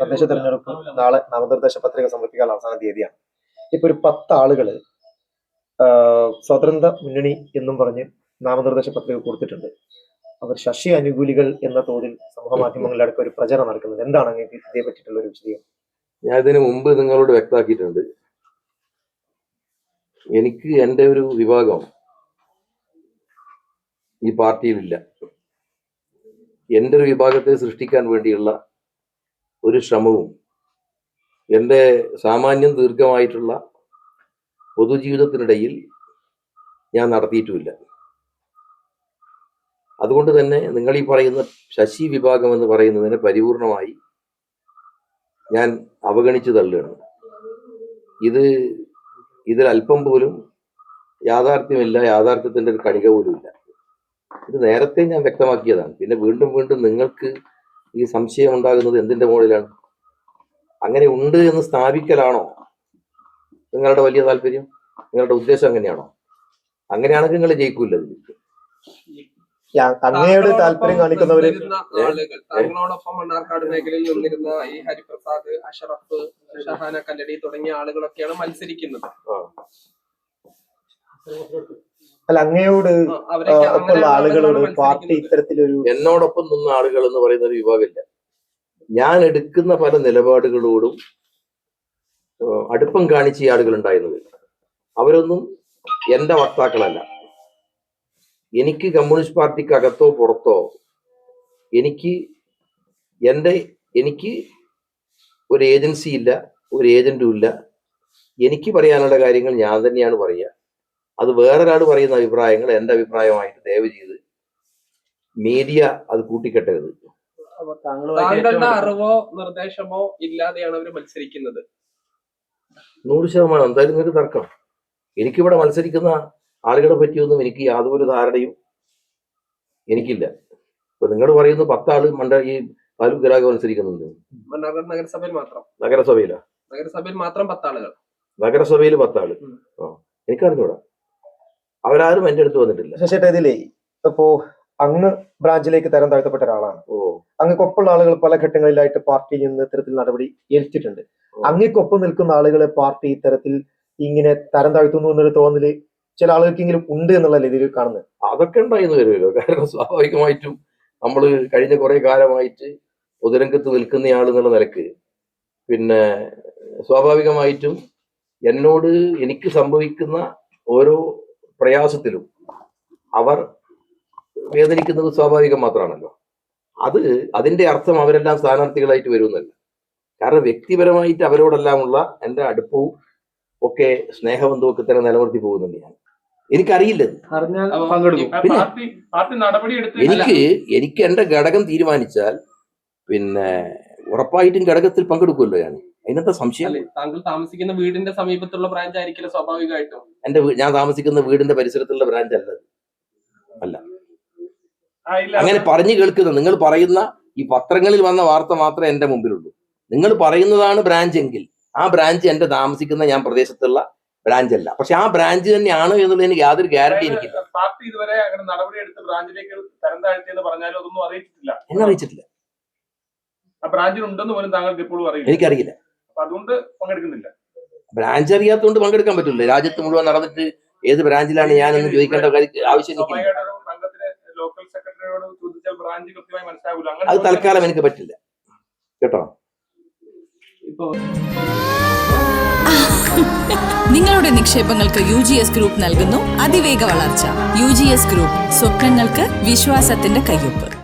തദ്ദേശ തെരഞ്ഞെടുപ്പ് നാളെ നാമനിർദ്ദേശ പത്രിക സമർപ്പിക്കാൻ അവസാന തീയതിയാണ്. ഇപ്പൊ ഒരു പത്ത് ആളുകൾ സ്വതന്ത്ര മുന്നണി എന്നും പറഞ്ഞ് നാമനിർദ്ദേശ പത്രിക കൊടുത്തിട്ടുണ്ട്. അവർ ശശി അനുകൂലികൾ എന്ന തോതിൽ സമൂഹ മാധ്യമങ്ങളിലടക്കം ഒരു പ്രചരണം നടക്കുന്നത്. എന്താണ് അങ്ങേക്ക് ഇതേ പറ്റിയിട്ടുള്ള ഒരു വിഷയം? ഞാൻ ഇതിനു മുമ്പ് നിങ്ങളോട് വ്യക്തമാക്കിയിട്ടുണ്ട്. എനിക്ക് എന്റെ ഒരു വിഭാഗം ഈ പാർട്ടിയിലില്ല എന്റെ ഒരു വിഭാഗത്തെ സൃഷ്ടിക്കാൻ വേണ്ടിയുള്ള ഒരു ശ്രമവും എന്റെ സാമാന്യം ദീർഘമായിട്ടുള്ള പൊതുജീവിതത്തിനിടയിൽ ഞാൻ നടത്തിയിട്ടുമില്ല. അതുകൊണ്ട് തന്നെ നിങ്ങൾ ഈ പറയുന്ന ശശി വിഭാഗം എന്ന് പറയുന്നതിനെ പരിപൂർണമായി ഞാൻ അവഗണിച്ചു തള്ളുകയാണ്. ഇത് ഇതിൽ അല്പം പോലും യാഥാർത്ഥ്യമില്ല യാഥാർത്ഥ്യത്തിന്റെ ഒരു കണിക പോലും ഇല്ല ഇത് നേരത്തെ ഞാൻ വ്യക്തമാക്കിയതാണ്. പിന്നെ വീണ്ടും വീണ്ടും നിങ്ങൾക്ക് ഈ സംശയം ഉണ്ടാകുന്നത് എന്തിന്റെ മുകളിലാണ്? അങ്ങനെ ഉണ്ട് എന്ന് സ്ഥാപിക്കലാണോ? നിങ്ങളുടെ വലിയ താല്പര്യം? നിങ്ങളുടെ ഉദ്ദേശം അങ്ങനെയാണോ? അങ്ങനെയാണെങ്കിൽ നിങ്ങൾ ജയിക്കൂല അങ്ങയുടെ താല്പര്യം കാണിക്കുന്നവര് നിന്നിരുന്ന ആളുകൾ താങ്കളോടൊപ്പം മണ്ണാർക്കാട് മേഖലയിൽ നിന്നിരുന്ന ഈ ഹരിപ്രസാദ് അഷറഫ് ഷഹാന കല്ലടി തുടങ്ങിയ ആളുകളൊക്കെയാണ് മത്സരിക്കുന്നത്. അല്ല അങ്ങയോട് ഒപ്പമുള്ള ആളുകളോട് പാർട്ടി. ഇത്തരത്തിലൊരു എന്നോടൊപ്പം നിന്ന ആളുകൾ എന്ന് പറയുന്ന ഒരു വിഭാഗമില്ല. ഞാൻ എടുക്കുന്ന പല നിലപാടുകളോടും അടുപ്പം കാണിച്ച ഈ ആളുകൾ ഉണ്ടായിരുന്നു അവരൊന്നും എന്റെ വക്താക്കളല്ല. എനിക്ക് കമ്മ്യൂണിസ്റ്റ് പാർട്ടിക്ക് അകത്തോ പുറത്തോ എനിക്ക് എന്റെ എനിക്ക് ഒരു ഏജൻസി ഇല്ല ഒരു ഏജന്റും ഇല്ല. എനിക്ക് പറയാനുള്ള കാര്യങ്ങൾ ഞാൻ തന്നെയാണ് പറയുക. അത് വേറൊരാൾ പറയുന്ന അഭിപ്രായങ്ങൾ എന്റെ അഭിപ്രായമായിട്ട് ദയവ് ചെയ്ത് മീഡിയ അത് കൂട്ടിക്കെട്ടരുത്. താങ്കളുടെ അറിവോ നിർദ്ദേശമോ ഇല്ലാതെയാണ് അവർ മത്സരിക്കുന്നത്? നൂറ് ശതമാനം. എന്തായാലും നിങ്ങൾക്ക് തർക്കം. എനിക്കിവിടെ മത്സരിക്കുന്ന ആളുകളെ പറ്റിയൊന്നും എനിക്ക് യാതൊരു ധാരണയും എനിക്കില്ല. ഇപ്പൊ നിങ്ങൾ പറയുന്ന പത്താൾ മണ്ഡല ഈ താലൂക്ക് ഗ്രാഹക മത്സരിക്കുന്നുണ്ട്. നഗരസഭയിൽ മാത്രം? നഗരസഭയിലാ? നഗരസഭയിൽ മാത്രം പത്താളുകൾ. നഗരസഭയിൽ പത്താൾ. ആ. എനിക്കറിഞ്ഞൂടാ. അവരാരും എന്റെ അടുത്ത് വന്നിട്ടില്ല. ശശിയേട്ടാ ഇതിലേ ഇപ്പോ അങ്ങ് ബ്രാഞ്ചിലേക്ക് തരം താഴ്ത്തപ്പെട്ട ഒരാളാണ്. ഓ. അങ്ങക്കൊപ്പമുള്ള ആളുകൾ പല ഘട്ടങ്ങളിലായിട്ട് പാർട്ടിയിൽ നിന്ന് ഇത്തരത്തിൽ നടപടി ഏൽപ്പിച്ചിട്ടുണ്ട്. അങ്ങക്കൊപ്പം നിൽക്കുന്ന ആളുകളെ പാർട്ടി ഇത്തരത്തിൽ ഇങ്ങനെ തരം താഴ്ത്തുന്നു എന്നൊരു തോന്നൽ ചില ആളുകൾക്കെങ്കിലും ഉണ്ട് എന്നുള്ള രീതിയിൽ കാണുന്നത്. അതൊക്കെ ഉണ്ടായിന്ന് വരുമല്ലോ. കാരണം സ്വാഭാവികമായിട്ടും നമ്മൾ കഴിഞ്ഞ കുറെ കാലമായിട്ട് പൊതുരംഗത്ത് നിൽക്കുന്നയാൾ എന്നുള്ള നിലയ്ക്ക്. പിന്നെ സ്വാഭാവികമായിട്ടും എന്നോട് എനിക്ക് സംഭവിക്കുന്ന ഓരോ പ്രയാസത്തിലും അവർ വേദനിക്കുന്നത് സ്വാഭാവികം മാത്രമാണല്ലോ. അത് അതിന്റെ അർത്ഥം അവരെല്ലാം സ്ഥാനാർത്ഥികളായിട്ട് വരുമെന്നല്ല. കാരണം വ്യക്തിപരമായിട്ട് അവരോടെല്ലാമുള്ള എന്റെ അടുപ്പവും ഒക്കെ സ്നേഹബന്ധവും ഒക്കെ തന്നെ നിലനിർത്തി പോകുന്നുണ്ട് ഞാൻ. എനിക്കറിയില്ല എനിക്ക് എനിക്ക് എന്റെ ഘടകം തീരുമാനിച്ചാൽ പിന്നെ ഉറപ്പായിട്ടും ഘടകത്തിൽ പങ്കെടുക്കുമല്ലോ ഞാൻ. അതിനെന്താ സംശയം? അല്ലെ താങ്കൾ താമസിക്കുന്ന വീടിന്റെ സമീപത്തുള്ള ബ്രാഞ്ച് ആയിരിക്കില്ല സ്വാഭാവികമായിട്ടും. എന്റെ ഞാൻ താമസിക്കുന്ന വീടിന്റെ പരിസരത്തുള്ള ബ്രാഞ്ച് അല്ല അല്ല. അങ്ങനെ പറഞ്ഞു കേൾക്കുന്ന നിങ്ങൾ പറയുന്ന ഈ പത്രങ്ങളിൽ വന്ന വാർത്ത മാത്രമേ എന്റെ മുമ്പിലുള്ളൂ. നിങ്ങൾ പറയുന്നതാണ് ബ്രാഞ്ച് എങ്കിൽ ആ ബ്രാഞ്ച് എന്റെ താമസിക്കുന്ന ഞാൻ പ്രദേശത്തുള്ള ബ്രാഞ്ച് അല്ല. പക്ഷെ ആ ബ്രാഞ്ച് തന്നെയാണ് എന്നുള്ളതിന് യാതൊരു ഗ്യാരണ്ടി എനിക്ക് പാർട്ടി ഇതുവരെ അങ്ങനെ നടപടി എടുത്ത് ബ്രാഞ്ചിലേക്ക് തരം താഴ്ത്തിയെന്ന് പറഞ്ഞാലും അതൊന്നും അറിയിച്ചിട്ടില്ല. എന്നെ അറിയിച്ചിട്ടില്ല. ആ ബ്രാഞ്ചിൽ ഉണ്ടെന്ന് പോലും താങ്കൾക്ക് ഇപ്പോഴും അറിയില്ല. എനിക്കറിയില്ല. അതുകൊണ്ട് പങ്കെടുക്കുന്നില്ല. ബ്രാഞ്ച് അറിയാത്തതുകൊണ്ട് പങ്കെടുക്കാൻ പറ്റില്ല. രാജ്യത്ത് മുഴുവൻ നടന്നിട്ട് ഏത് ബ്രാഞ്ചിലാണ് ഞാൻ എന്ന് ചോദിക്കേണ്ട കാര്യം ആവശ്യം അത് തൽക്കാലം എനിക്ക് പറ്റില്ല. കേട്ടോ? ഇപ്പൊ നിങ്ങളുടെ നിക്ഷേപങ്ങൾക്ക് യു ജി എസ് ഗ്രൂപ്പ് നൽകുന്നു. അതിവേഗ വളർച്ച. യു ജി എസ് ഗ്രൂപ്പ് സ്വപ്നങ്ങൾക്ക് വിശ്വാസത്തിന്റെ കയ്യൊപ്പ്.